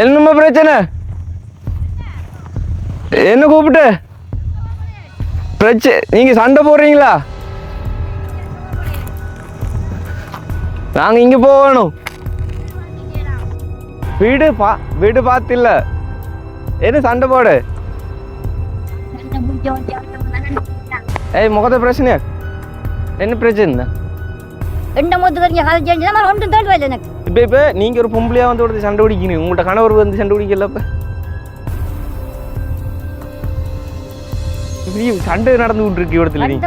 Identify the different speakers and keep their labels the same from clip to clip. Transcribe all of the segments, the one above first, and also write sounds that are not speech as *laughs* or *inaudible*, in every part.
Speaker 1: என்னம்மா பிரச்சனை? என்ன கூப்பிட்டு? பிரச்சனை நீங்க சண்டை போடுறீங்களா? நாங்க இங்க போகணும். வீடு பா வீடு பார்த்தில்ல. என்ன சண்டை போடு? ஏய் முகத்த பிரச்சனையா? என்ன பிரச்சனை?
Speaker 2: எந்த மூத்து தெரிஞ்ச கதை செஞ்சு நான் ஒன்றும் தேடுவேன் எனக்கு.
Speaker 1: இப்போ இப்போ நீங்கள் ஒரு பொம்பளையா வந்து ஒருத்தர் சண்டை பிடிக்கணும் உங்கள்கிட்ட கணவர் வந்து சண்டை பிடிக்கல இப்போ இப்படி சண்டை நடந்து இருக்கு இடத்துல நீ.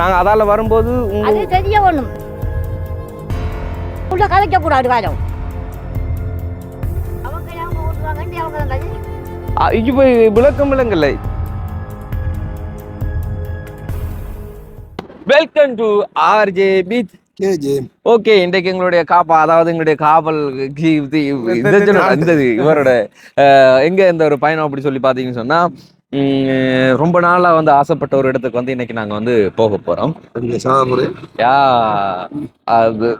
Speaker 1: நாங்கள் அதால வரும்போது
Speaker 2: அது தெரிய ஒண்ணும். உள்ள கதைக்க கூடாது வாரம்
Speaker 1: போய் விளக்கம் விளங்கல. Welcome to RJ beach
Speaker 3: KJ
Speaker 1: okay இன்றைக்கு எங்களுடைய காப்பா அதாவது எங்களுடைய காவல் இந்த *laughs* இவரோட எங்க இந்த ஒரு பயணம் அப்படி சொல்லி பாத்தீங்கன்னு சொன்னா உம், ரொம்ப நாளா வந்து ஆசைப்பட்ட ஒரு இடத்துக்கு வந்து இன்னைக்கு நாங்க வந்து போக போறோம். யா அது.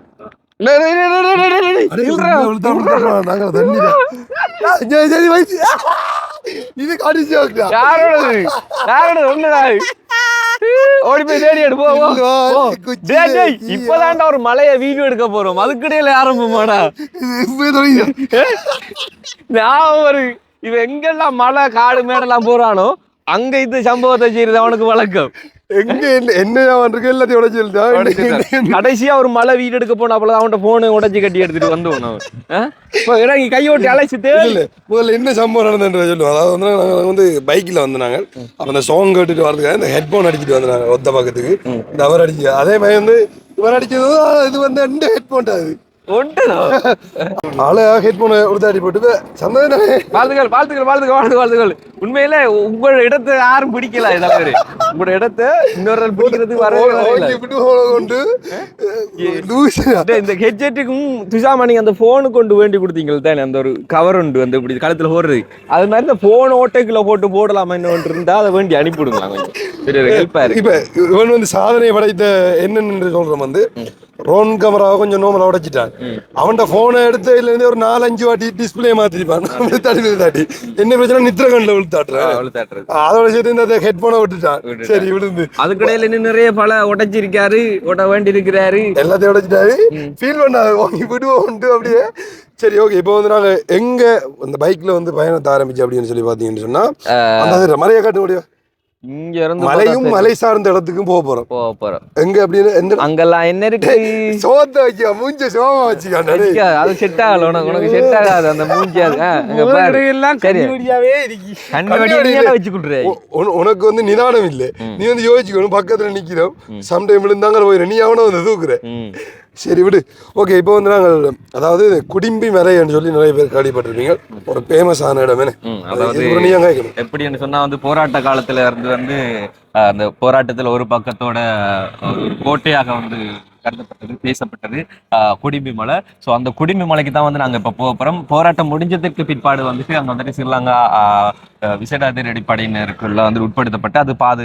Speaker 3: இது
Speaker 1: ஒண்ணுடா. இது. ஓடி போய் தேடி எடு போ போ. போ.
Speaker 3: குச்சி
Speaker 1: டேய், டேய்,
Speaker 3: ஈயா.
Speaker 1: இப்பதான்டா ஒரு மலைய வீடியோ எடுக்க போறோம் அதுக்கிடையில ஆரம்பமாடா. ஞாபகம் வருது. இவன் எங்கெல்லாம் மலை காடு மேடெல்லாம் போறானோ அங்க இந்த சம்பவத்தை செய்யறது அவனுக்கு வழக்கம்
Speaker 3: எங்க என்ன வந்திருக்கு எல்லாத்தையும் உடைச்சு எழுதா.
Speaker 1: கடைசியா ஒரு மலை வீடு எடுக்க போனாப்புல அவன்கிட்ட போனை உடைச்சு கட்டி எடுத்துட்டு வந்து இறங்கி கையோட்டி அழைச்சு தேடி
Speaker 3: இல்ல, முதல்ல என்ன சம்பவம் நடந்ததுன்ற சொல்லுவோம். அதாவது வந்து நாங்க வந்து பைக்ல வந்து நாங்க அப்ப அந்த சாங் கேட்டுட்டு வரதுக்காக இந்த ஹெட்போன் அடிச்சிட்டு வந்தாங்க ஒத்த பக்கத்துக்கு. இந்த அவர் அடிச்சு அதே மாதிரி வந்து இவர் அடிச்சது இது வந்து ரெண்டு ஹெட்போன் அது.
Speaker 1: ஒன்றுதான்
Speaker 3: அழகா ஹெட்போனை உடுத்தாடி போட்டு சந்தோஷம்
Speaker 1: வாழ்த்துக்கள் வாழ்த்துக்கள் வாழ்த்துக்கள் வாழ்த்துக்கள் வாழ்த்துக்கள். உண்மையில உங்களோட இடத்தை யாரும் பிடிக்கல தலைவர் உங்களோட இடத்தை இன்னொரு ஆள் பிடிக்கிறதுக்கு வரவே இந்த ஹெட்செட்டுக்கும் துஷாமா நீங்க அந்த போனு கொண்டு வேண்டி கொடுத்தீங்க தானே? அந்த ஒரு கவர் உண்டு அந்த இப்படி கழுத்துல போடுறது. அது மாதிரி இந்த போன் ஓட்டைக்குள்ள போட்டு போடலாமா என்ன ஒன்று இருந்தா அதை வேண்டி அனுப்பிவிடுங்களா கொஞ்சம்.
Speaker 3: இப்ப இவன் வந்து சாதனை படைத்த என்னன்னு சொல்றோம் வந்து ரோன் கேமராவை கொஞ்சம் நோமலா உடைச்சிட்டான். அவன்கிட்ட போனை எடுத்ததுல இருந்து ஒரு நாலஞ்சு வாட்டி டிஸ்பிளே மாத்திருப்பான். தடி தாட்டி என்ன பிரச்சனை? நித்திர கண்ணில் விழுத்தாட்டுறான் அதோட சேர்த்து இந்த ஹெட்போனை விட்டுட்டான். சரி விழுந்து.
Speaker 1: அதுக்கடையில இன்னும் நிறைய பல உடைச்சிருக்காரு உட வேண்டி இருக்கிறாரு
Speaker 3: எல்லாத்தையும் உடைச்சிட்டாரு. ஃபீல் பண்ணாது வாங்கி விடுவோம்ட்டு அப்படியே. சரி ஓகே இப்போ வந்து நாங்க எங்க இந்த பைக்ல வந்து பயணத்தை ஆரம்பிச்சு அப்படின்னு சொல்லி பாத்தீங்கன்னு சொன்னா அந்த மலையை காட்ட முடியும்
Speaker 1: இங்க இருந்து
Speaker 3: மலையும் மலை சார்ந்த இடத்துக்கும் போக போறோம்.
Speaker 1: போக போறோம்.
Speaker 3: எங்க அப்படின்னு எந்த
Speaker 1: அங்கெல்லாம் என்ன இருக்கு?
Speaker 3: சோத்த வச்சு மூஞ்ச சோமா
Speaker 1: அடிக்காது. அது செட் ஆகல உனக்கு உனக்கு செட் ஆகாது அந்த மூஞ்சி அது. பாரு. சரி. வடியா வச்சு கொடுறேன்
Speaker 3: உனக்கு வந்து நிதானம் இல்ல. நீ வந்து யோசிச்சுக்கணும் பக்கத்துல நிக்கிறோம். சம்டைம் விழுந்தாங்க போயிடும் நீ அவனை வந்து தூக்குற. சரி விடு. ஓகே இப்போ வந்து நாங்கள் அதாவது குடிம்பி மலைன்னு சொல்லி நிறைய பேர் கேள்விப்பட்டிருப்பீங்க ஒரு ஃபேமஸான இடம்
Speaker 1: அதாவது எப்படின்னு சொன்னா வந்து போராட்ட காலத்துல இருந்து வந்து அந்த போராட்டத்துல ஒரு பக்கத்தோட கோட்டையாக வந்து கருதப்பட்டது பேசப்பட்டது அஹ், குடிம்பி மலை. ஸோ அந்த குடிம்பி மலைக்கு தான் வந்து நாங்க இப்ப போக போறோம். போராட்டம் முடிஞ்சதுக்கு பிற்பாடு வந்துட்டு அங்க வந்துட்டு ஸ்ரீலங்கா விசேட அதிரடி படையினருக்குள்ள வந்து உட்படுத்தப்பட்டு அது பாது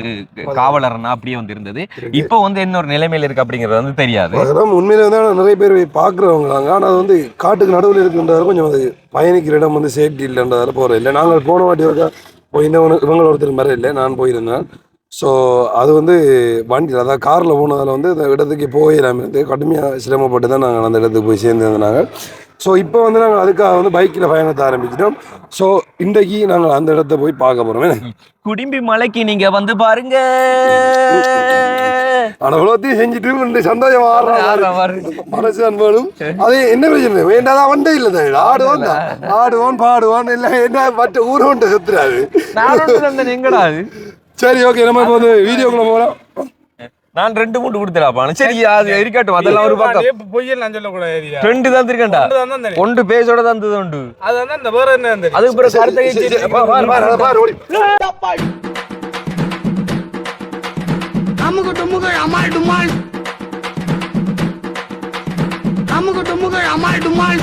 Speaker 1: காவலர்னா அப்படியே வந்து இருந்தது இப்போ வந்து என்ன ஒரு நிலைமையில இருக்கு அப்படிங்கிறது வந்து தெரியாது.
Speaker 3: உண்மையில வந்து நிறைய பேர் பார்க்குறவங்களாங்க ஆனால் அது வந்து காட்டுக்கு நடுவில் இருக்கின்றாரு கொஞ்சம் அது பயணிக்கிற இடம் வந்து சேஃப்டி இல்லைன்றதால போகிறோம் இல்லை நாங்கள் போன வாட்டி ஒருக்கா போயிருந்தவனு இவங்க ஒருத்தர் மாதிரி இல்லை நான் போயிருந்தேன். ஸோ அது வந்து வண்டி அதாவது காரில் போனதால் வந்து அந்த இடத்துக்கு போயிடாம இருந்து கடுமையாக சிரமப்பட்டு தான் நாங்கள் அந்த இடத்துக்கு போய் சேர்ந்துருந்தாங்க ஸோ இப்போ வந்து நாங்கள் அதுக்காக வந்து பைக்கில் பயணத்தை ஆரம்பிச்சிட்டோம். ஸோ இன்றைக்கு நாங்கள் அந்த இடத்த போய் பார்க்க போகிறோம்
Speaker 1: குடிம்பி மலைக்கு நீங்க வந்து பாருங்க.
Speaker 3: ஆனால் இவ்வளோத்தையும் செஞ்சுட்டு சந்தோஷம் மனசு அன்பளும் அது என்ன பிரச்சனை? வேண்டாதான் வண்டே இல்லை தான். ஆடுவான். ஆடுவான் பாடுவான் இல்லை. என்ன மற்ற ஊரோண்ட செத்துறாரு. சரி ஓகே நம்ம இப்போ வந்து வீடியோக்குள்ள போகலாம்
Speaker 1: நான் ரெண்டு மூணு கொடுத்துடாப்பா சரி அது இருக்கட்டும் அதெல்லாம் ஒரு பக்கம்
Speaker 4: பொய்யெல்லாம் சொல்லக்கூடாது ஏரியா
Speaker 1: ரெண்டு தான்
Speaker 4: தான் தெரியும்.
Speaker 1: ஒன்று பேசோட தந்தது உண்டு.
Speaker 4: அது வந்து அந்த வேற என்ன
Speaker 1: அதுக்கு பிறகு கருத்தை
Speaker 3: சரி, சரி, பாரு, பாரு, பாரு, பாரு, ஓடி.
Speaker 5: அமுகு டுமுகு அமால் டுமால். அமுகு டுமுகு அமால் டுமால்.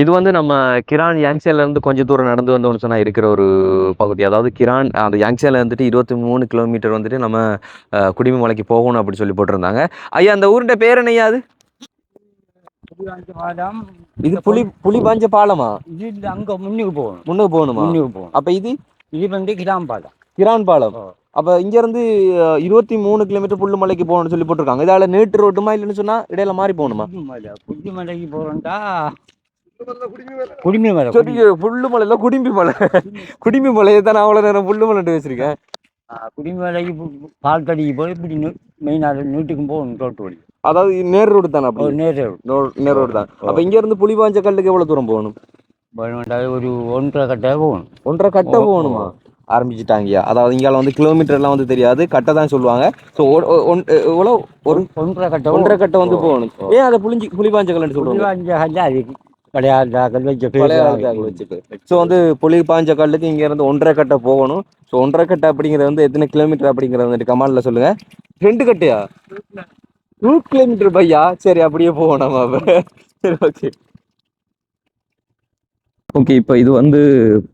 Speaker 1: இது வந்து நம்ம கிரான் யாங்சேல இருந்து கொஞ்சம் தூரம் நடந்து வந்தோம்னு சொன்னா இருக்கிற ஒரு பகுதி. அதாவது கிரான் அந்த யாங்சேல இருந்துட்டு இருபத்தி மூணு கிலோமீட்டர் வந்துட்டு நம்ம குடிமி மலைக்கு போகணும் அப்படி சொல்லி போட்டிருந்தாங்க. ஐயா அந்த ஊருடைய பேர் என்னையா அது?
Speaker 6: பாலம்
Speaker 1: இது புலி புலி பாஞ்ச பாலமா
Speaker 6: இது அங்க முன்னுக்கு போகணும்.
Speaker 1: முன்னுக்கு போகணுமா?
Speaker 6: முன்னுக்கு போகணும்.
Speaker 1: அப்ப இது?
Speaker 6: இது வந்து கிராம் பாலம்
Speaker 1: கிரான் பாலம். அப்ப இங்க இருந்து இருபத்தி மூணு கிலோமீட்டர் புல்லு மலைக்கு போகணும்னு சொல்லி போட்டிருக்காங்க. இதால நீட்டு ரோட்டுமா இல்லைன்னு சொன்னா இடையில மாறி போகணுமா?
Speaker 6: புதுமலை புதுமலைக்கு போறோம்டா. குடிமை மலை
Speaker 1: புல்லு மலையில குடிம்பி மலை. குடிம்பி மலையை தான் நான் அவ்வளவு நேரம் புல்லு மலை வச்சிருக்கேன்
Speaker 6: குடிமலைக்கு பால்கடிக்கு போய் இப்படி மெயினாக நீட்டுக்கும் போகணும் ரோட்டு வழி
Speaker 1: அதாவது நேர் ரோடு தானே
Speaker 6: ஒரு
Speaker 1: அப்படி
Speaker 6: நேரம்
Speaker 1: நோ- நேர் ரோடு தான். அப்ப இங்க இருந்து புலிபாஞ்ச கல்லுக்கு எவ்வளவு தூரம் போகணும்?
Speaker 6: ஒரு ஒன்றரை கட்டாக போகணும்.
Speaker 1: ஒன்றரை கட்ட. போகணுமா? ஆரம்பிச்சிட்டாங்கயா அதாவது இங்கால வந்து கிலோமீட்டர் எல்லாம் வந்து தெரியாது. கட்டை தான் சொல்லுவாங்க. ஸோ எவ்வளோ ஒரு
Speaker 6: ஒன்றரை கட்ட
Speaker 1: ஒன்றரை கட்டை வந்து போகணும். ஏன் அதை புளிஞ்சி புலிபாஞ்ச கல்லுன்னு சொல்லுவாங்க
Speaker 6: விளையாட்டாக்கள் வச்ச
Speaker 1: பழைய காலத்து வச்சுட்டு. ஸோ வந்து புலி பாஞ்ச கல்லுக்கு இங்க இருந்து ஒன்றரை கட்டை போகணும். ஸோ ஒன்றரை கட்டை அப்படிங்கிறது வந்து எத்தனை கிலோமீட்டர் அப்படிங்கிறது வந்துட்டு கமாண்ட்ல சொல்லுங்க. ரெண்டு கட்டையா? டூ கிலோமீட்டர் பையா? சரி அப்படியே போவோம் நம்ம. சரி ஓகே ஓகே இப்போ இது வந்து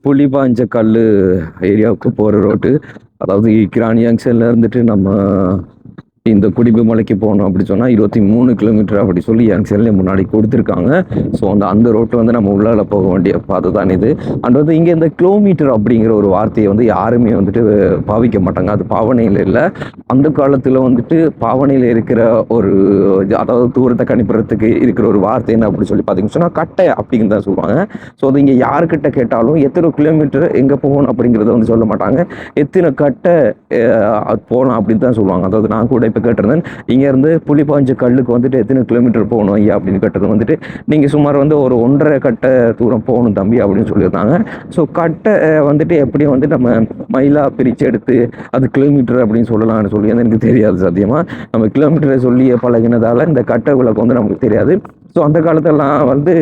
Speaker 1: புலிபாஞ்ச கல் ஏரியாவுக்கு போகிற ரோட்டு அதாவது கிராணி ஜங்ஷன்ல இருந்துட்டு நம்ம இந்த குடிப்பு மலைக்கு போகணும் அப்படி சொன்னால் இருபத்தி மூணு கிலோமீட்டர் அப்படி சொல்லி ஜங்ஷன்லேயே முன்னாடி கொடுத்துருக்காங்க. ஸோ அந்த அந்த ரோட்டில் வந்து நம்ம உள்ளால போக வேண்டிய பாதை தான் இது. அண்ட் வந்து இங்கே இந்த கிலோமீட்டர் அப்படிங்கிற ஒரு வார்த்தையை வந்து யாருமே வந்துட்டு பாவிக்க மாட்டாங்க. அது பாவனையில் இல்லை. அந்த காலத்தில் வந்துட்டு பாவனையில் இருக்கிற ஒரு அதாவது தூரத்தை கணிப்புறதுக்கு இருக்கிற ஒரு வார்த்தை என்ன அப்படி சொல்லி பார்த்தீங்கன்னு சொன்னால் கட்டை அப்படின்னு தான் சொல்லுவாங்க. ஸோ அது இங்கே யாருக்கிட்ட கேட்டாலும் எத்தனை கிலோமீட்டர் எங்கே போகணும் அப்படிங்கிறத வந்து சொல்ல மாட்டாங்க. எத்தனை கட்டை போகலாம் அப்படின்னு தான் சொல்லுவாங்க. அதாவது நான் கூட இப்போ கேட்டிருந்தேன். இங்கேருந்து புளிப்பாஞ்சு கல்லுக்கு வந்துட்டு எத்தனை கிலோமீட்டர் போகணும் ஐயா அப்படின்னு கேட்டது வந்துட்டு நீங்கள் சுமார் வந்து ஒரு ஒன்றரை கட்டை தூரம் போகணும் தம்பி அப்படின்னு சொல்லியிருந்தாங்க. ஸோ கட்டை வந்துட்டு எப்படியும் வந்து நம்ம மைலாக பிரித்து எடுத்து அது கிலோமீட்டர் அப்படின்னு சொல்லலாம்னு சொல்லி வந்து எனக்கு தெரியாது சத்தியமாக நம்ம கிலோமீட்டரை சொல்லி பழகினதால இந்த கட்டை விளக்கு வந்து நமக்கு தெரியாது. ஸோ அந்த காலத்தெல்லாம் வந்து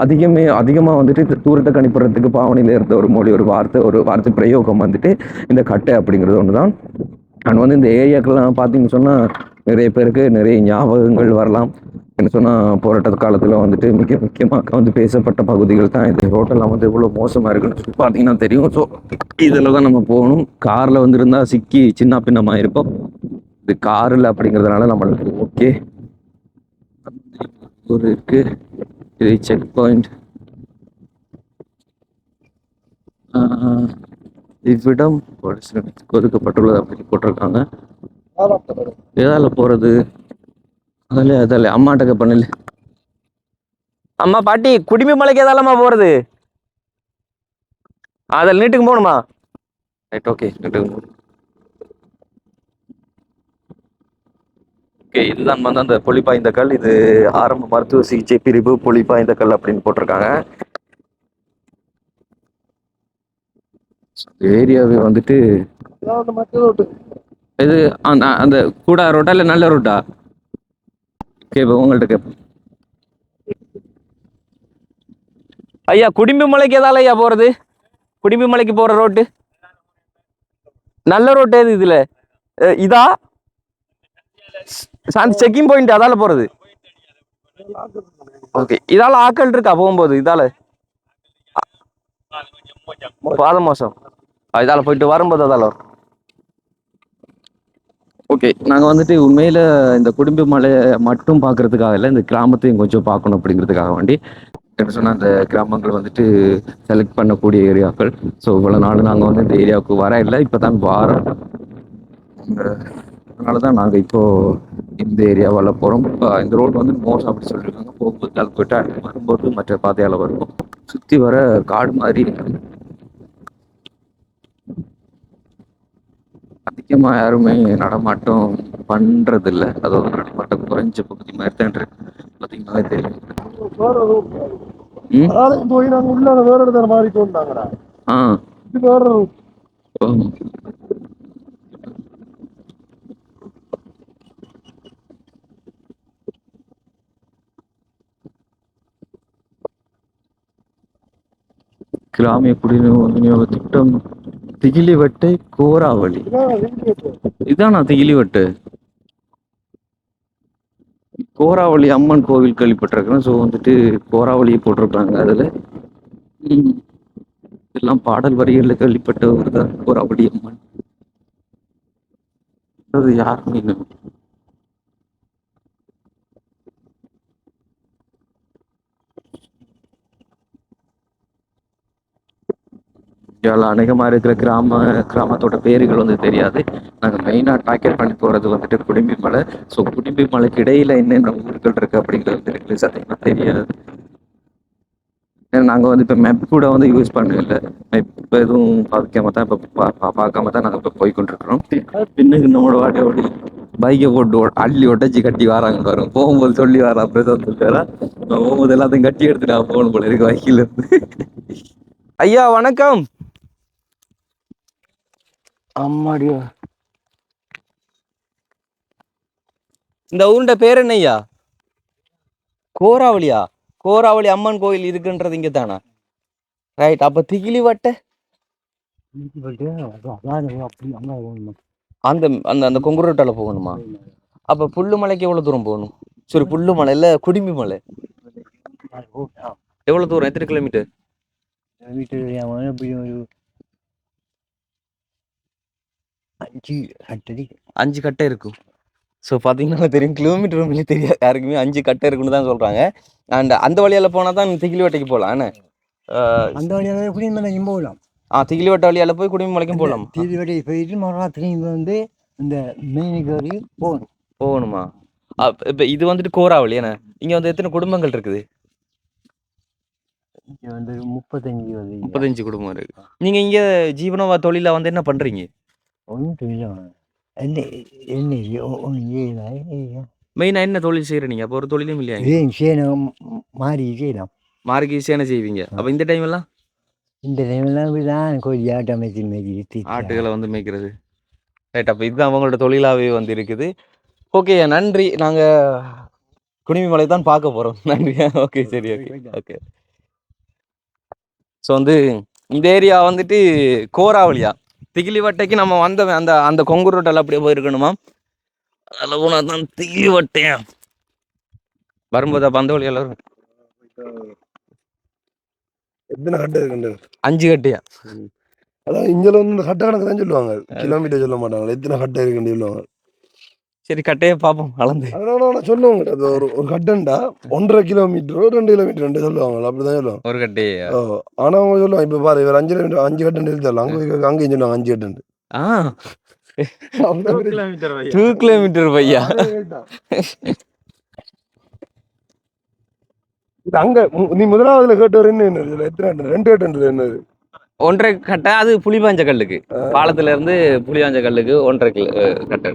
Speaker 1: அதிகமே அதிகமாக வந்துட்டு இந்த தூரத்தை கணிப்புறதுக்கு பாவனையில் இருந்த ஒரு மொழி ஒரு வார்த்தை ஒரு வார்த்தை பிரயோகம் வந்துட்டு இந்த கட்டை அப்படிங்கிறது ஒன்று தான் அண்ட் வந்து இந்த ஏரியாக்கெல்லாம் பார்த்தீங்கன்னு சொன்னால் நிறைய பேருக்கு நிறைய ஞாபகங்கள் வரலாம். என்ன சொன்னால் போராட்ட காலத்தில் வந்துட்டு மிக முக்கியமாக வந்து பேசப்பட்ட பகுதிகள் தான் இந்த ஹோட்டல்லாம் வந்து இவ்வளோ மோசமாக இருக்குன்னு பார்த்தீங்கன்னா தெரியும். ஸோ இதில் தான் நம்ம போகணும். காரில் வந்து இருந்தால் சிக்கி சின்ன பின்னமாக இருப்போம். இது காரில் அப்படிங்கிறதுனால நம்மளுக்கு ஓகே ஒரு இருக்கு. இது செக் பாயிண்ட் இவ்விடம் பரிசீலனைக்கு ஒதுக்கப்பட்டுள்ளது அப்படின்னு போட்டிருக்காங்க. எதால போறது? அதில் அதில் அம்மாட்ட பண்ணல. அம்மா பாட்டி குடிமி மலைக்கு எதாலம்மா போறது? அதில் நீட்டுக்கு போகணுமா? ரைட் ஓகே நீட்டுக்கு போகணும் ஓகே இதுதான் வந்து அந்த புலிப்பாய்ந்த கல். இது ஆரம்ப மருத்துவ சிகிச்சை பிரிவு புலிப்பாய்ந்த கல் அப்படின்னு போட்டிருக்காங்க. ஏரியாவே வந்துட்டு இது அந்த அந்த கூடா ரோட்டா இல்லை நல்ல ரோட்டா? கேப்ப உங்கள்ட்ட கேப்ப ஐயா குடிம்பி மலைக்கு எதால ஐயா போறது? குடிம்பி மலைக்கு போற ரோட்டு? நல்ல ரோட்டு எது இதுல? இதா? சாந்தி செக்கிங் பாயிண்ட் அதால போறது? ஓகே இதால ஆக்கள் இருக்கா போகும்போது இதால? பாத மோசம். இதால போயிட்டு வரும்போது அதால வரும். ஓகே நாங்கள் வந்துட்டு உண்மையில் இந்த குடும்ப மலையை மட்டும் பார்க்கறதுக்காக இல்லை இந்த கிராமத்தையும் கொஞ்சம் பார்க்கணும் அப்படிங்கிறதுக்காக வேண்டி. என்ன சொன்னால் அந்த கிராமங்கள் வந்துட்டு செலக்ட் பண்ணக்கூடிய ஏரியாக்கள். ஸோ இவ்வளோ நாள் நாங்கள் வந்து இந்த ஏரியாவுக்கு வர இல்லை இப்போ தான் வாரம். அதனால தான் நாங்கள் இப்போ இந்த ஏரியாவில் போகிறோம் இந்த ரோடு வந்து மோசம் அப்படி சொல்லியிருக்காங்க போகும்போது அது போயிட்டு வரும்போது மற்ற பாதையால் வரும் சுற்றி வர காடு மாதிரி அதிகமாக யாருமே நடமாட்டம் பண்றதில்ல. அதாவது நடமாட்டம் குறைஞ்ச பகுதி மாதிரி தான் இருக்கு. பார்த்தீங்கன்னா தெரியும்
Speaker 3: போய் நாங்கள் உள்ள வேற இடத்துல மாறிட்டு வந்தாங்கடா
Speaker 1: ஆ.
Speaker 3: இது வேற.
Speaker 1: கிராமிய குடிநீர் விநியோக திட்டம் திகிலிவட்டை கோராவளி. இதானா திகிலிவட்டு? கோராவளி அம்மன் கோவில் கேள்விப்பட்டிருக்கிறேன் ஸோ வந்துட்டு கோராவளியை போட்டிருக்காங்க அதில். எல்லாம் பாடல் வரிகளில் கேள்விப்பட்ட ஒரு தான் கோராவளி அம்மன். அது யாருன்னு இன்னும் அநேகமாக இருக்கிற கிராம கிராமத்தோட பேர்கள் வந்து தெரியாது. நாங்கள் மெயினாக டார்கெட் பண்ணி போகிறது வந்துட்டு குடிம்பி மலை ஸோ குடிம்பி மலைக்கு இடையில என்னென்ன ஊர்கள் இருக்கு அப்படிங்கிறது வந்து எங்களுக்கு சத்தியமாக தெரியாது. ஏன்னா நாங்கள் வந்து இப்போ மேப் கூட வந்து யூஸ் பண்ணல இப்போ எதுவும் பார்க்காம தான் இப்போ பார்க்காம தான் நாங்கள் இப்போ போய் கொண்டிருக்கிறோம் பின்னுக்கு நம்மளோட வாட்டி ஓடி பைக்கை போட்டு அள்ளி ஒட்டச்சி கட்டி வராங்க வரும் போகும்போது சொல்லி வரா பிரசாந்த் வேற போகும்போது எல்லாத்தையும் கட்டி எடுத்துட்டு போகணும் போல இருக்கு வக்கீல இருந்து. ஐயா வணக்கம்.
Speaker 6: அம்மாடியோ.
Speaker 1: இந்த ஊருண்ட பேர் என்னய்யா? கோராவளியா? கோராவளி அம்மன் கோயில் இருக்குன்றது இங்க தானா ரைட் அப்ப திகிலி வட்ட? அந்த அந்த அந்த கொங்குரோட்டால போகணுமா? அப்ப புல்லு மலைக்கு எவ்வளவு தூரம் போகணும்? சரி புல்லு மலை இல்ல குடிமி மலை. எவ்வளவு தூரம்? எத்தனை கிலோமீட்டர்?
Speaker 6: வீட்டு எப்படி ஒரு அஞ்சு அட்டடி
Speaker 1: அஞ்சு கட்டை இருக்கும். ஸோ பார்த்தீங்கன்னா தெரியும் கிலோமீட்டர் உண்மையிலே தெரியாது. யாருக்குமே அஞ்சு கட்டை இருக்குன்னு தான் சொல்றாங்க. அண்ட் அந்த வழியால போனா தான் திகிலி வட்டைக்கு போகலாம் என்ன
Speaker 6: அந்த வழியாக எப்படி மேலே போகலாம்
Speaker 1: ஆ திகிலி வட்ட வழியால போய் குடிமி மலைக்கும் போகலாம்
Speaker 6: தீர்வடி போயிட்டு மறுநாள் வந்து இந்த மெயினுக்கு வரி போகணும்.
Speaker 1: போகணுமா? இப்ப இது வந்துட்டு கோராவளி என்ன? இங்க வந்து எத்தனை குடும்பங்கள் இருக்குது?
Speaker 6: இங்கே வந்து முப்பத்தஞ்சு
Speaker 1: முப்பத்தஞ்சு குடும்பம் இருக்கு. நீங்க இங்க ஜீவனவா தொழிலா வந்து என்ன பண்றீங்க?
Speaker 6: ஒன்றும் தெரியும் என்ன என்ன
Speaker 1: தொழில் செய்யற நீங்க? அப்போ ஒரு தொழிலும் இல்லையா?
Speaker 6: ஏன் செய்யணும் மாறி செய்யலாம்.
Speaker 1: மார்கி சேனை செய்வீங்க. அப்ப இந்த டைம் எல்லாம்?
Speaker 6: இந்த டைம்லாம் தான் கொஞ்சம் ஆட்டம் மேய்ச்சி மேய்ச்சி
Speaker 1: ஆட்டுகளை வந்து மேய்க்கிறது. ரைட் அப்ப இதுதான் அவங்களோட தொழிலாவே வந்து இருக்குது ஓகே நன்றி. நாங்க குனிமி மலை தான் பார்க்க போறோம். *laughs* நன்றி. ஓகே சரி ஓகே ஓகே ஸோ வந்து இந்த ஏரியா வந்துட்டு கோராவளியா? திகிலி வட்டைக்கு நம்ம வந்த அந்த அந்த கொங்கு ரோட்டில் அப்படியே போயிருக்கணுமா அதில் போனால் தான் திகிலி வட்டையா வரும்போது வழியால வரும்
Speaker 3: எத்தனை கட்டை இருக்குண்டு
Speaker 1: அஞ்சு கட்டையா
Speaker 3: அதான் இங்கே வந்து கட்டை கணக்கு தான் சொல்லுவாங்க. கிலோமீட்டர் சொல்ல மாட்டாங்க எத்தனை கட்டை இருக்குன்னு சொல்லுவாங்க.
Speaker 1: சரி கட்டையை பார்ப்போம் அளந்து.
Speaker 3: அதனால நான் சொல்லுவாங்க அது ஒரு ஒரு கட்டன்டா ஒன்றரை கிலோமீட்டரோ ரெண்டு கிலோமீட்டர் ரெண்டு சொல்லுவாங்க அப்படிதான் சொல்லுவாங்க.
Speaker 1: ஒரு கட்டையா
Speaker 3: ஓ, ஆனா அவங்க சொல்லுவாங்க இப்ப பாரு இவர் அஞ்சு கிலோமீட்டர் அஞ்சு கட்டன் எழுதலாம் அங்க போய் அங்கேயும் சொல்லுவாங்க அஞ்சு கட்டன்
Speaker 1: ஆ. டூ கிலோமீட்டர் பையா?
Speaker 3: இது அங்க நீ முதலாவதுல கேட்டவர் என்ன என்ன இதுல எத்தனை ரெண்டு கட்டன் என்னது?
Speaker 1: ஒன்றரை கட்டை அது புளிபாஞ்ச கல்லுக்கு பாலத்துல இருந்து புளியாஞ்ச கல்லுக்கு ஒன்றரை கிலோ கட்டை.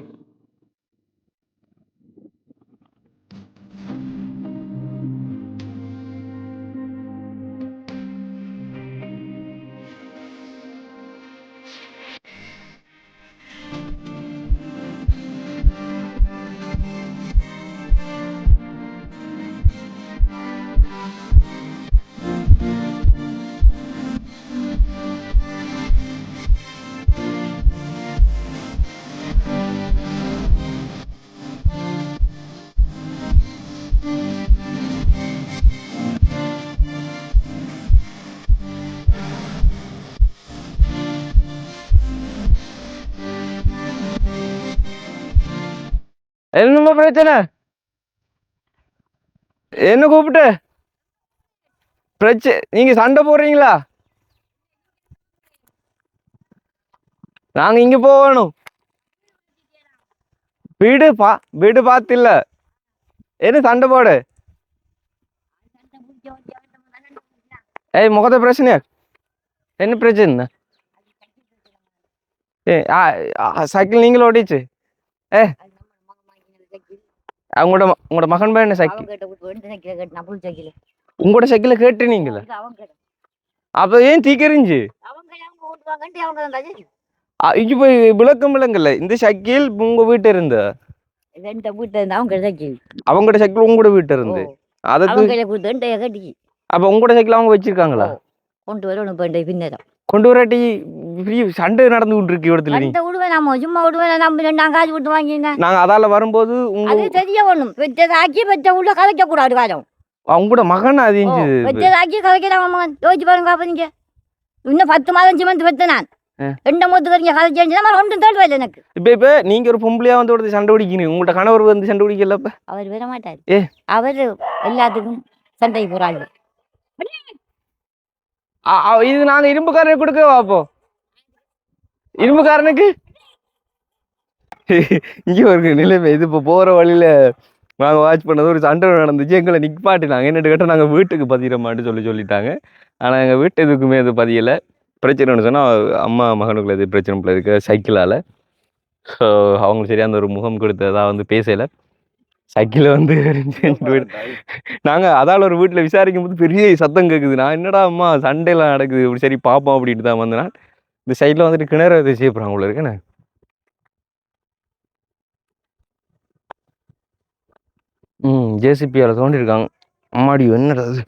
Speaker 1: என்னம்மா பிரச்சனை? என்ன கூப்பிட்டு? பிரச்சனை நீங்க சண்டை போடுறீங்களா? நாங்க இங்க போகணும். வீடு பா வீடு பார்த்தில்ல. என்ன சண்டை போடு? ஏய் முகத்த பிரச்சனையா? என்ன பிரச்சனை ஏ சைக்கிள் நீங்களும் ஓடிச்சு ஏ உங்களோட ம- உங்களோட மகன் பேர் என்ன சைக்கிள்? உங்களோட சைக்கிளை கேட்டு நீங்களா
Speaker 2: அவன் கிட்ட
Speaker 1: அப்ப ஏன் தீக்கறிஞ்சு? இங்க போய் விளக்கம் விளங்கல. இந்த சைக்கிள் உங்க வீட்டு இருந்து? அவங்களோட சைக்கிள். உங்களோட வீட்டு இருந்து? அதை அப்ப உங்களோட சைக்கிள் அவங்க வச்சிருக்காங்களா?
Speaker 2: கொண்டு வரணும் இப்போ பின்னேரம்
Speaker 1: கொண்டு வராட்டி சண்டை நடந்து கொண்டு இருக்கு இடத்துல நீ
Speaker 2: விடுவேன் நம்ம சும்மா விடுவேன் நம்ம ரெண்டு காசு விட்டு வாங்கினேன்
Speaker 1: நாங்க அதால வரும்போது
Speaker 2: அது தெரிய வேணும் பெற்றதாக்கி பெற்ற உள்ள கதைக்க கூடாது காலம்
Speaker 1: அவங்க கூட மகன் அது.
Speaker 2: பெற்றதாக்கி கதைக்கிறாங்க மகன். யோசிச்சு பாருங்க அப்ப நீங்க. இன்னும் பத்து மாதம் சிமந்து பெற்ற நான். ரெண்டு மூத்து வரைக்கும் கதை செஞ்சா ஒன்றும் தேடுவா இல்லை எனக்கு.
Speaker 1: இப்ப இப்ப நீங்க ஒரு பொம்பளையா வந்து ஒருத்தர் சண்டை பிடிக்கணும் உங்கள்ட்ட கணவர் வந்து சண்டை பிடிக்கல இப்ப
Speaker 2: அவர் விட மாட்டார்.
Speaker 1: ஏ.
Speaker 2: அவர் எல்லாத்துக்கும் சண்டை போறாள்
Speaker 1: அ- அ- இது நாங்க இரும்புக்காரனுக்கு கொடுக்க அப்போ? இரும்புக்காரனுக்கு? இங்க ஒரு நிலைமை. இது இப்போ போற வழியில நாங்க வாட்ச் பண்ணது ஒரு சண்டை நடந்துச்சு. எங்களை நிப்பாட்டினாங்க. என்னட்டு கேட்டால் நாங்க வீட்டுக்கு பதிகிறோமான்னு சொல்லி சொல்லிட்டாங்க. ஆனா எங்க வீட்டு எதுக்குமே அது பதியல. பிரச்சனைன்னு சொன்னால் அம்மா மகனுக்குள்ள இது பிரச்சனை போல சைக்கிளால் ஸோ அவங்க சரியாக அந்த ஒரு முகம் கொடுத்ததாக வந்து பேசலை. சைக்கிளில் வந்து *laughs* நாங்க அதால ஒரு வீட்டுல விசாரிக்கும் போது பெரிய சத்தம் கேக்குது. நான் என்னடா அம்மா சண்டைலாம் நடக்குது இப்படி சரி பார்ப்போம் அப்படின்ட்டு தான் வந்தேன். இந்த சைடில் வந்துட்டு கிணறு இது செய்ய போகிறாங்க உள்ள இருக்கேன்னு ம் ஜேசிபியால் தோண்டிருக்காங்க. அம்மாடி என்னடா அது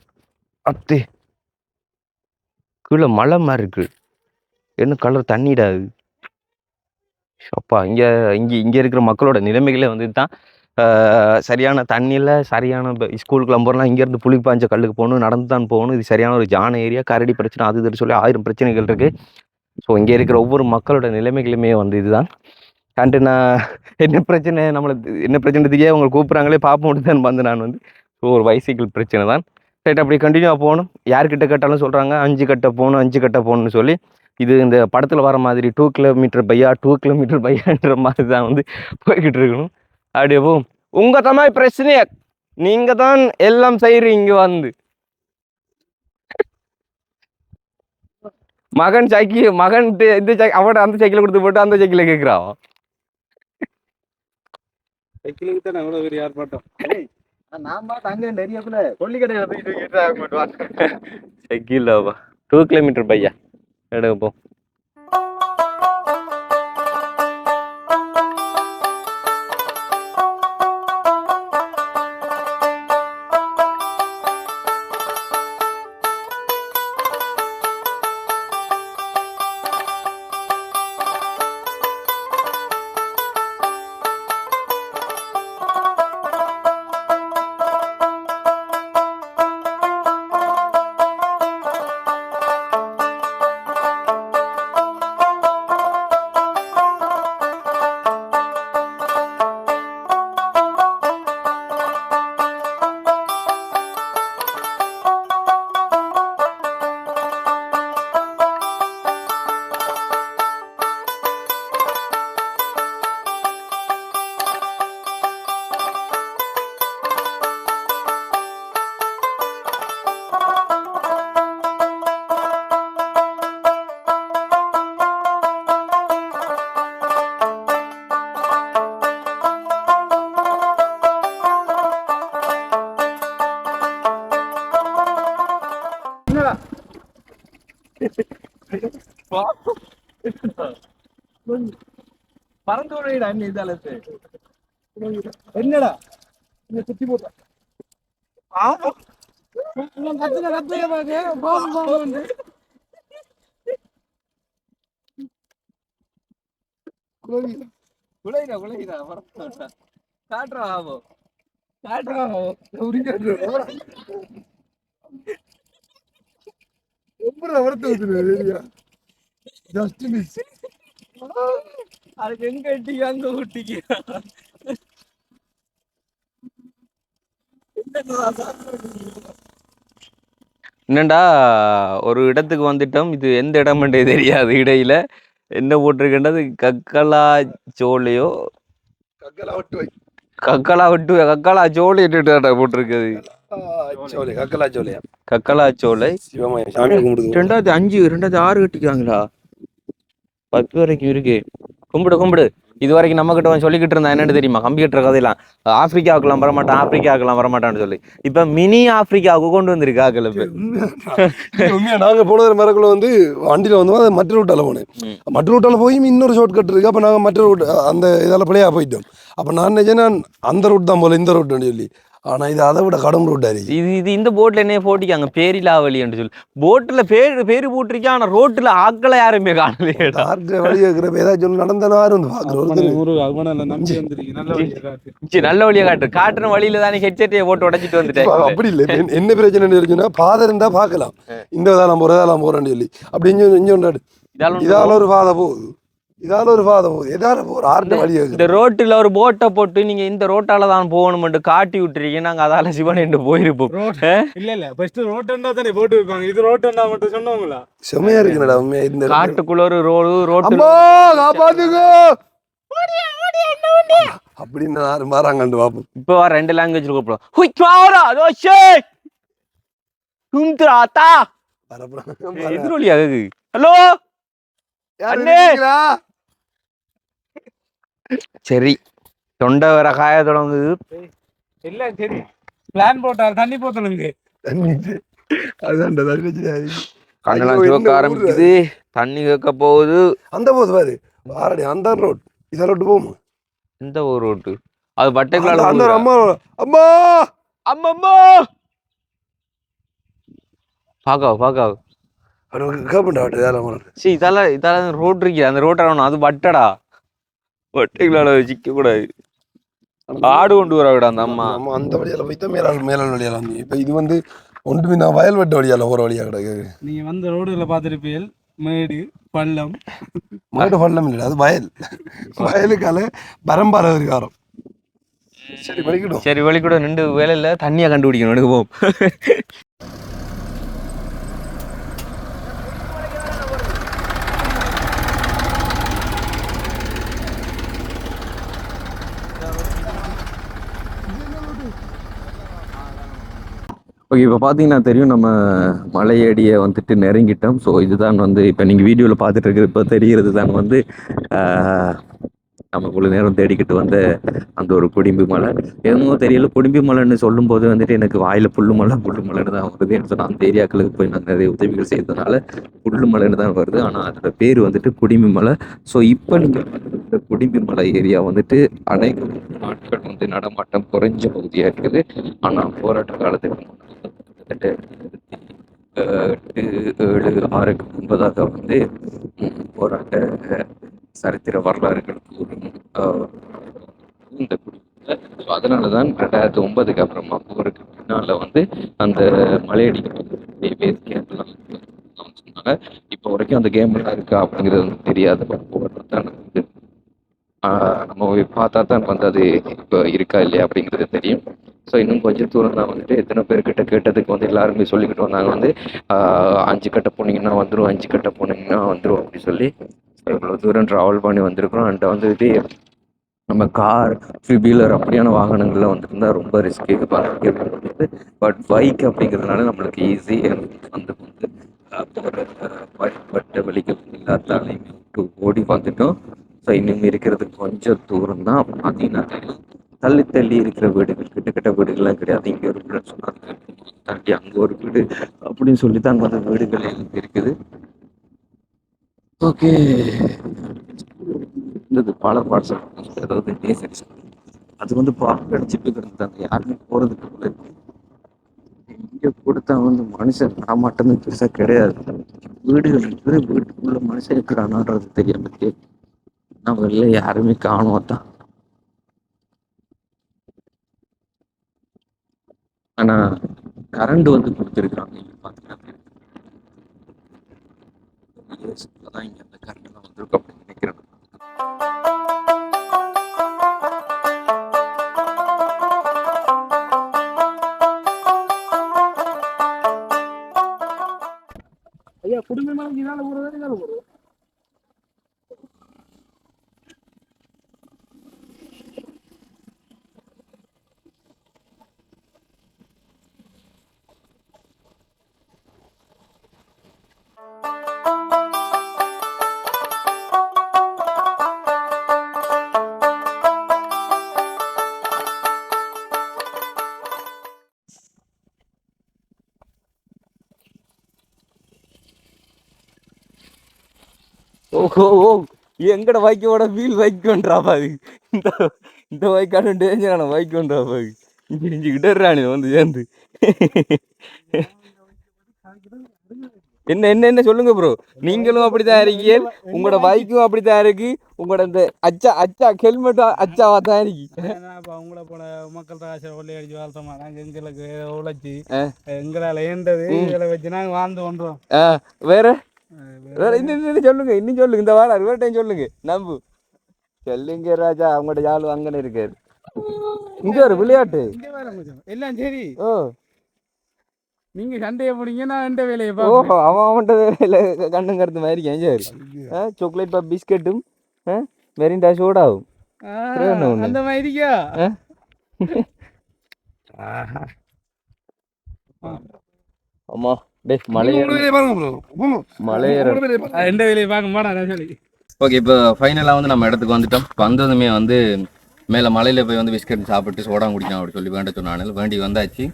Speaker 1: அத்தே. கீழே மலை மாதிரி இருக்கு. என்ன கலர் தண்ணிடா அது அப்பா இங்கே இங்கே இங்கே இருக்கிற மக்களோட நிலைமைகளே வந்து தான் சரியான தண்ணியில் சரியான ஸ்கூலுக்கு ஸ்கூலுக்குலாம் இங்கேருந்து புளி பாஞ்ச கல்லுக்கு போகணும் நடந்து தான் போகணும். இது சரியான ஒரு ஜான ஏரியா கரடி பிரச்சனை அது இதுன்னு சொல்லி ஆயிரம் பிரச்சனைகள் இருக்குது ஸோ இங்கே இருக்கிற ஒவ்வொரு மக்களோட நிலைமைகளுமே வந்து இதுதான். அண்டு நான் என்ன பிரச்சனை நம்மளை என்ன பிரச்சனை தெரியாது அவங்க கூப்பிட்றாங்களே பார்ப்போம் தான் வந்து நான் வந்து ஸோ ஒரு பைசைக்கிள் பிரச்சனை தான். ரைட் அப்படி கண்டினியூவாக போகணும். யார்கிட்ட கேட்டாலும் சொல்கிறாங்க அஞ்சு கட்ட போகணும் அஞ்சு கட்ட போகணும்னு சொல்லி. இது இந்த படத்தில் வர மாதிரி டூ கிலோமீட்டர் பையா டூ கிலோமீட்டர் பையான்ற மாதிரி தான் வந்து போய்கிட்டு இருக்கணும். அப்படியே போ. உங்க தமாய் பிரச்சனைய? நீங்க தான் எல்லாம் செய்றீங்க வந்து. மகன் சைக்கிள் மகன் இந்த அவட அந்த சைக்கிளை கொடுத்து போட்டு அந்த சைக்கிளை கேட்குறான்
Speaker 4: சைக்கிளுக்கு தான் அவ்வளோ பெரிய ஆர்ப்பாட்டம்?
Speaker 1: சைக்கிள் டூ கிலோமீட்டர் பையா? எடுக்க போ
Speaker 6: பறந்து விடையிடா என்ன இதாலத்து
Speaker 3: என்னடா? இந்த சுத்தி போட்ட.
Speaker 5: கத்துக்க கத்துக்க பாக்க போகும் போகும்
Speaker 6: குலைடா குலைடா பறந்து விட்டா காட்டுறா ஆவோ. காட்டுறா ஆவோ.
Speaker 3: ரொம்ப ஜஸ்ட் மிஸ்
Speaker 6: அதுக்கு எங்க எட்டிக்க அங்க ஊட்டிக்க
Speaker 1: என்னடா ஒரு இடத்துக்கு வந்துட்டோம் இது எந்த இடம்ன்றே தெரியாது இடையில என்ன போட்டிருக்கின்றது கக்கலா சோலையோ
Speaker 3: கக்கலா விட்டு வை
Speaker 1: கக்கலா விட்டு கக்கலா சோலை போட்டிருக்குது
Speaker 3: சோலை கக்கலா சோலையா
Speaker 1: கக்கலா சோலை ரெண்டாயிரத்தி அஞ்சு ரெண்டாயிரத்தி ஆறு கட்டிக்காங்களா பத்து வரைக்கும் இருக்கு கும்பிடு கும்பிடு. இது வரைக்கும் நம்ம கிட்ட சொல்லிக்கிட்டு இருந்தா என்னன்னு தெரியுமா? கம்ப்யூட்டர் கதையெல்லாம். ஆப்பிரிக்காவுக்குலாம் வரமாட்டான் ஆப்பிரிக்காவுக்குலாம் வரமாட்டான்னு சொல்லி. இப்ப மினி ஆப்பிரிக்காவுக்கு கொண்டு வந்திருக்கா கிளப்பு
Speaker 3: நாங்க போனது மரக்குள்ள வந்து வண்டியில வந்து மற்ற ரூட்டால போனேன். மற்ற ரூட்டால போய் இன்னொரு ஷார்ட் கட் இருக்கு. அப்ப நாங்க மற்ற ரூட் அந்த இதால பிள்ளையா போயிட்டோம். அப்ப நான் நினைச்சேன் நான் அந்த ரூட் தான் போல இந்த ரூட்னு சொல்லி. ஆனா இது அதை விட கடும் ரூட்
Speaker 1: இது இது இந்த போட்ல என்ன போட்டிக்காங்க? பேரிலாவலி என்று சொல்லி. போட்ல பேர் பேரு போட்டிருக்கேன் ஆனா ரோட்ல ஆக்களை யாருமே காணலையேடா
Speaker 3: ஆற்ற வழி இருக்கிறப்ப ஏதாச்சும் நடந்தாலும் யாரும் வந்து பாக்குற ஒருத்தர்
Speaker 4: ஒரு அவனால நம்பி வந்துருக்கீங்க. நல்ல வழியை காட்டு.
Speaker 1: சரி, நல்ல வழியா காட்டு. காட்டுற வழியில தானே ஹெட்செட்டையை போட்டு உடைச்சிட்டு வந்துட்டேன்.
Speaker 3: அப்படி இல்லை. என்ன- பிரச்சனை இருக்குன்னா பாதை இருந்தா பார்க்கலாம். இந்த இதெல்லாம் போறேன் இதெல்லாம் போறேன்னு சொல்லி. அப்படின்னு
Speaker 1: ஒண்ணும்
Speaker 3: இதால ஒரு பாதை போகுது. இதால ஒரு பாதை போகுது. எதால போற ஆற்ற வழி
Speaker 1: இந்த ரோட்டுல ஒரு போட்டை போட்டு நீங்க இந்த ரோட்டால தான் போகணும்னு காட்டி விட்டுறீங்க நாங்க அதால சிவன் என்று போயிருப்போம்.
Speaker 4: இல்ல இல்ல. ஃபர்ஸ்ட் ரோட்டண்டா தானே போட்டு வைப்பாங்க இது ரோட்டண்டா மட்டும் சொன்னவங்களா?
Speaker 3: செமையா இருக்குடா உண்மையா இந்த
Speaker 1: காட்டுக்குள்ள ஒரு ரோடு ரோட்டு
Speaker 3: காப்பாத்துங்க! அப்படின்னு யாரும் மாறாங்கண்டு பாப்போம்.
Speaker 1: இப்போ வர ரெண்டு லாங்குவேஜ் கூப்பிடும் ஹுய் காரா தோஷே கும்துராத்தா
Speaker 3: பரப்புறாங்க
Speaker 1: எதிரொலி ஆகுது. ஹலோ? அண்ணே! சரி. தொண்டை வர காய தொடங்குது.
Speaker 4: இல்ல சரி. பிளான் போட்டார். தண்ணி போத்தலுங்க.
Speaker 1: கண்ணெல்லாம் சிவக்க ஆரம்பிக்குது. தண்ணி கேட்க போகுது.
Speaker 3: அந்த போது பாரு. பாரடி அந்த ரோட் இத ரோட்டு போமா
Speaker 1: இந்த ஒரு ரோட்டு அது பட்டைக்குள்ள
Speaker 3: அந்த அம்மா அம்மா!
Speaker 1: அம்மம்மா! பாக்கா பாக்கா
Speaker 3: கேப்பண்டா இதெல்லாம்
Speaker 1: சி இதெல்லாம் இதெல்லாம் ரோட் இருக்கு அந்த ரோட் ஆகணும் அது வட்டடா வட்டைகளால சிக்க கூடாது ஆடு கொண்டு வர விட அந்த அம்மா.
Speaker 3: நம்ம அந்த வழியால போய் தான் மேலாள் மேலாள் வழியால வந்து. இப்ப இது வந்து ஒன்றுமே நான் வயல் வெட்ட வழியால போற வழியா கிடக்கு.
Speaker 4: நீங்க வந்த ரோடுல பாத்திருப்பீர்கள் மேடு பள்ளம்.
Speaker 3: மாட்டு பள்ளம் இல்லை அது வயல். வயலுக்கால பரம்பார இருக்காரம். சரி படிக்கட்டும்
Speaker 1: சரி வெளி கூட நின்று வேலையில தண்ணியை கண்டுபிடிக்கணும். எடுக்குவோம் ஓகே இப்போ பார்த்தீங்கன்னா தெரியும் நம்ம மலையடியை வந்துட்டு நெருங்கிட்டோம். ஸோ இதுதான் வந்து இப்போ நீங்கள் வீடியோவில் பார்த்துட்டு இருக்கிறது இப்போ தெரிகிறது தான் வந்து நம்ம இவ்வளோ நேரம் தேடிக்கிட்டு வந்த அந்த ஒரு குடிம்பி மலை. எதுவும் தெரியல குடிம்பி மலைன்னு சொல்லும்போது வந்துட்டு எனக்கு வாயில் புல்லு மலை புல்லு மலைன்னு தான் வருது. எனக்கு சொன்னால் அந்த ஏரியாக்களுக்கு போய் நாங்கள் நிறைய உதவிகள் செய்ததுனால புல்லு மலைன்னு தான் வருது. ஆனால் அதோட பேர் வந்துட்டு குடிம்பி மலை. ஸோ இப்போ நீங்கள் இந்த குடிம்பி மலை ஏரியா வந்துட்டு அனைத்து நாட்கள் வந்து நடமாட்டம் குறைஞ்ச பகுதியாக இருக்குது. ஆனால் போராட்ட காலத்துக்கு கிட்டத்தட்ட எட்டு ஏழு ஆறுக்கு முன்பதாக வந்து போராட்ட சரித்திர வரலாறுகள் இந்த அதனால தான் ரெண்டாயிரத்தி ஒன்பதுக்கு அப்புறமா போருக்கு பின்னால வந்து அந்த மலையடி பேஸ் சொன்னாங்க. இப்போ வரைக்கும் அந்த கேம் எல்லாம் இருக்கா அப்படிங்கிறது வந்து தெரியாத போராட்டம் தான் வந்து நம்ம போய் பார்த்தா தான் வந்து அது இப்போ இருக்கா இல்லையா அப்படிங்கிறது தெரியும். ஸோ இன்னும் கொஞ்சம் தூரம் தான் வந்துட்டு எத்தனை பேர்கிட்ட கேட்டதுக்கு வந்து எல்லாருமே சொல்லிக்கிட்டு வந்தாங்க. வந்து அஞ்சு கட்ட போனீங்கன்னா வந்துடும் அஞ்சு கட்ட போனீங்கன்னா வந்துடும் அப்படி சொல்லி இவ்வளோ தூரம் ட்ராவல் பண்ணி வந்திருக்கிறோம். அண்ட் வந்துட்டு நம்ம கார் வீலர் அப்படியான வாகனங்கள்லாம் வந்துருந்தா ரொம்ப ரிஸ்க் பார்த்து பட் பைக் அப்படிங்கிறதுனால நம்மளுக்கு ஈஸி வந்து வந்து பட்ட போற ஆஹ், வழிகள் எல்லாத்தாலையுமே ஓடி வந்துட்டோம். ஸோ இன்னும் இருக்கிறது கொஞ்சம் தூரம் தான் பார்த்தீங்கன்னா தெரியும் தள்ளி தள்ளி இருக்கிற வீடுகள் கிட்ட கிட்ட வீடுகள்லாம் கிடையாது. இங்கே ஒரு வீடு சொன்னாங்க தாண்டி அங்கே ஒரு வீடு அப்படின்னு சொல்லி தான் வந்து வீடுகள் எனக்கு இருக்குது. ஓகே இருந்தது பல பார்சல் அதாவது அது வந்து பார்க்க அடிச்சுட்டு இருந்தது யாருமே போறதுக்கு கூட கொடுத்தா வந்து மனுஷன் மட்டும்தான் பெருசா கிடையாது. வீடுகள் இருக்குது வீட்டுக்குள்ள மனுஷன் இருக்கிறானான்றது தெரியாமல் கேட்கு நம்ம வெளில யாருமே காணோம் தான் ஆனா கரண்ட் வந்து கொடுத்துருக்காங்க இங்க பாத்தீங்கன்னா தான் இங்க அந்த கரண்ட் எல்லாம் வந்திருக்கும் அப்படின்னு நினைக்கிறேன்.
Speaker 4: ஐயா குடும்பமா இதால ஒரு இதால போறது
Speaker 1: ஓ எங்கட பைக்கோட வீல் பண்றா பாது இந்த இந்த பைக்கான டேஞ்சரான பண்றா பாது இஞ்சி இடறானு வந்து சேர்ந்து. என்ன என்ன என்ன சொல்லுங்க ப்ரோ நீங்களும் அப்படித்தான் இருக்கீங்க உங்களோட பைக்கும் அப்படித்தான் இருக்கு. உங்களோட இந்த அச்சா அச்சா ஹெல்மெட்டும் அச்சாவா தான் இருக்கு.
Speaker 4: அவங்கள போல மக்கள் காசை கொள்ளையடிச்சு வாழ்த்தோமா? நாங்கள் எங்களுக்கு உழைச்சி. எங்களால் ஏண்டது? இதில் வச்சு நாங்கள் வாழ்ந்து
Speaker 1: வேற வேற? இன்னும் சொல்லுங்க இன்னும் சொல்லுங்க இந்த வாரம் டைம் சொல்லுங்க. நம்பு. சொல்லுங்க ராஜா அவங்களோட யாழ் அங்கன்னு இருக்காரு இங்க ஒரு விளையாட்டு.
Speaker 4: எல்லாம் சரி.
Speaker 1: ஓ.
Speaker 4: நீங்கள் சண்டையை பிடிங்க நான் எந்த வேலையை
Speaker 1: ஓ
Speaker 4: பார்ப்பேன்.
Speaker 1: அவன் அவன்கிட்ட வேலையில கண்ணும் கருத்து மாதிரி இருக்கேன் சரி? சாக்லேட் பா பிஸ்கட்டும் வெரிண்டா சோடாவும்.
Speaker 4: அந்த மாதிரிக்கா
Speaker 1: ஆமா. ஓகே இப்போ ஃபைனலாக வந்து நம்ம இடத்துக்கு வந்துட்டோம். வந்ததுமே வந்து மேலே மலையில் போய் வந்து பிஸ்கட் சாப்பிட்டு சோடா குடிக்கலாம் அப்படி சொல்லி வேண்ட சொன்னானு. வேண்டி வந்தாச்சு.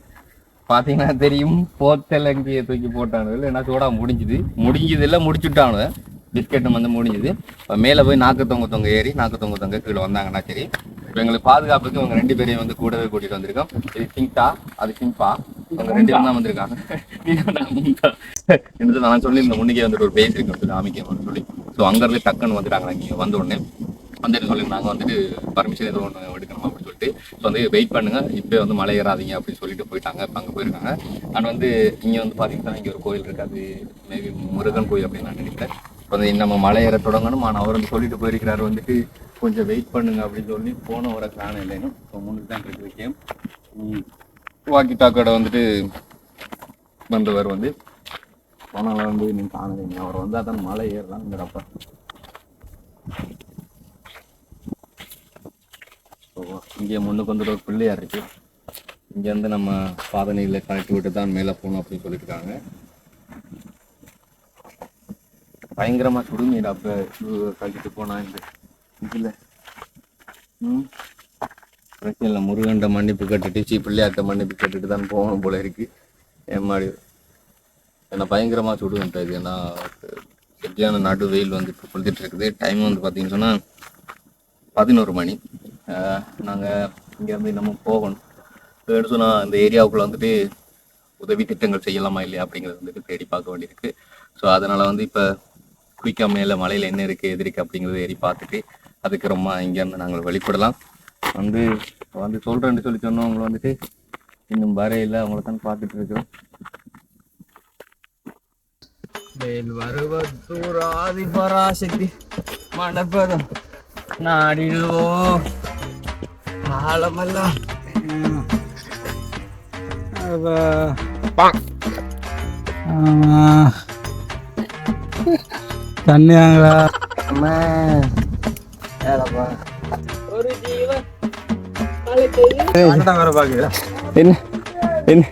Speaker 1: பார்த்தீங்கன்னா தெரியும் போத்தல் அங்கேயே தூக்கி போட்டானு. ஏன்னா சோடா முடிஞ்சுது. முடிஞ்சது இல்லை முடிச்சுட்டானு. பிஸ்கட்டும் வந்து முடிஞ்சுது. இப்போ மேலே போய் நாக்கு தொங்க தொங்க ஏறி நாக்கு தொங்க தொங்க கீழே வந்தாங்கன்னா சரி. இப்போ எங்களுக்கு பாதுகாப்புக்கு இவங்க ரெண்டு பேரையும் வந்து கூடவே கூட்டிகிட்டு வந்திருக்கோம். இது சிங்டா அது சிம்பா. ரெண்டு பேரும் தான் வந்திருக்காங்க. என்று நான் சொல்லி இந்த முன்னுக்கே வந்துட்டு ஒரு பேஸ் இருக்கு சொல்லி காமிக்க சொல்லி. ஸோ அங்கேருந்து டக்குன்னு வந்துட்டாங்க இங்கே வந்த உடனே. வந்துட்டு சொல்லி நாங்கள் வந்துட்டு பர்மிஷன் எதுவும் ஒன்று எடுக்கணும் அப்படின்னு சொல்லிட்டு. ஸோ வந்து வெயிட் பண்ணுங்க இப்போ வந்து மலை ஏறாதீங்க அப்படின்னு சொல்லிட்டு போயிட்டாங்க இப்போ அங்கே போயிருக்காங்க. அண்ட் வந்து இங்கே வந்து பார்த்தீங்கன்னா இங்கே ஒரு கோயில் இருக்கு அது மேபி முருகன் கோயில் அப்படின்னு நான் நினைக்கிறேன். இப்போ வந்து நம்ம மலை ஏற தொடங்கணும். ஆனால் அவர் வந்து சொல்லிட்டு போயிருக்கிறாரு வந்துட்டு கொஞ்சம் வெயிட் பண்ணுங்க அப்படின்னு சொல்லி போன வர காண இல்லைன்னு. ஸோ முன்னுக்கு தான் இருக்கு விஷயம் வாக்கி டாக்கோட வந்துட்டு வந்தவர் வந்து போனால வந்து நீங்கள் காணலைங்க அவர் வந்தால் தான் மலை ஏறலாம்ங்கிறப்ப. இங்கே முன்னுக்கு வந்துட்டு ஒரு பிள்ளையார் இருக்கு. இங்கேருந்து நம்ம பாதனையில் கழட்டி விட்டு தான் மேலே போகணும் அப்படின்னு சொல்லியிருக்காங்க. பயங்கரமாக சுடுங்க அப்போ கழட்டிட்டு போனா இந்த இதில் ம்? இல்லை முருகன்ட்ட மன்னிப்பு கட்டுட்டு சீ பிள்ளையார்ட்ட மன்னிப்பு கட்டுட்டு தான் போகணும் போல இருக்கு. என் மாதிரி ஏன்னா பயங்கரமாக சுடுவேன் இது. ஏன்னா சரியான நடு வெயில் வந்து இப்போ கொளுத்திட்டு இருக்குது. டைம் வந்து பார்த்தீங்கன்னு சொன்னால் பதினோரு மணி. நாங்கள் இங்கேருந்து நம்ம போகணும். எடுத்து சொன்னால் இந்த ஏரியாவுக்குள்ள வந்துட்டு உதவி திட்டங்கள் செய்யலாமா இல்லையா அப்படிங்கிறது வந்துட்டு தேடி பார்க்க வேண்டியிருக்கு. ஸோ அதனால் வந்து இப்போ குயிக்கா மேலே மலையில் என்ன இருக்குது எது இருக்குது அப்படிங்கிறத ஏறி பார்த்துட்டு அதுக்கு ரொம்ப இங்கேருந்து நாங்கள் வெளிப்படலாம். வந்து வந்து சொல்கிறேன்னு சொல்லி சொன்னவங்க வந்துட்டு இன்னும் வரையில அவங்கள தான் பார்த்துட்டு இருக்கிறோம். வேல் வருவத்தூர் ஆதி பராசக்தி மண்டபதம் நாடிடுவோ. ஆழமெல்லாம்
Speaker 4: தண்ணியாங்களா?
Speaker 1: என்ன? என்ன?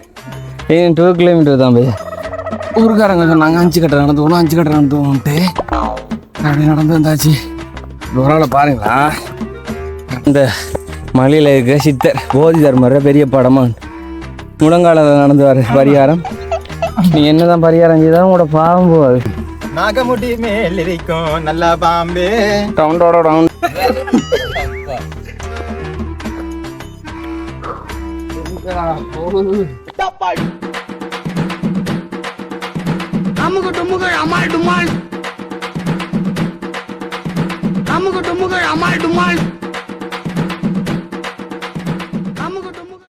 Speaker 1: என்ன டூ கிலோமீட்டர் தான் பையா. ஊருக்காரங்க சொன்னாங்க அஞ்சு கட்டை நடந்து போகணும் அஞ்சு கட்டை நடந்து போகணுன்ட்டு அப்படி நடந்து வந்தாச்சு. ஒரு ஆளை பாருங்களா. இந்த மலையில் இருக்க சித்தர் போதி தர்மர் பெரிய படமா முழங்கால நடந்து வர பரிகாரம். நீ என்னதான் பரிகாரம் செய்தாலும் உங்களோட பாவம் போகாது.
Speaker 7: நாகமுடி மேல் இருக்கும் நல்ல பாம்பே.
Speaker 1: டவுண்டோட டவுன்
Speaker 5: அமுகு டுமுகள் அமால் டுமால். அமுகு டுமுகள் அமால் டுமால்.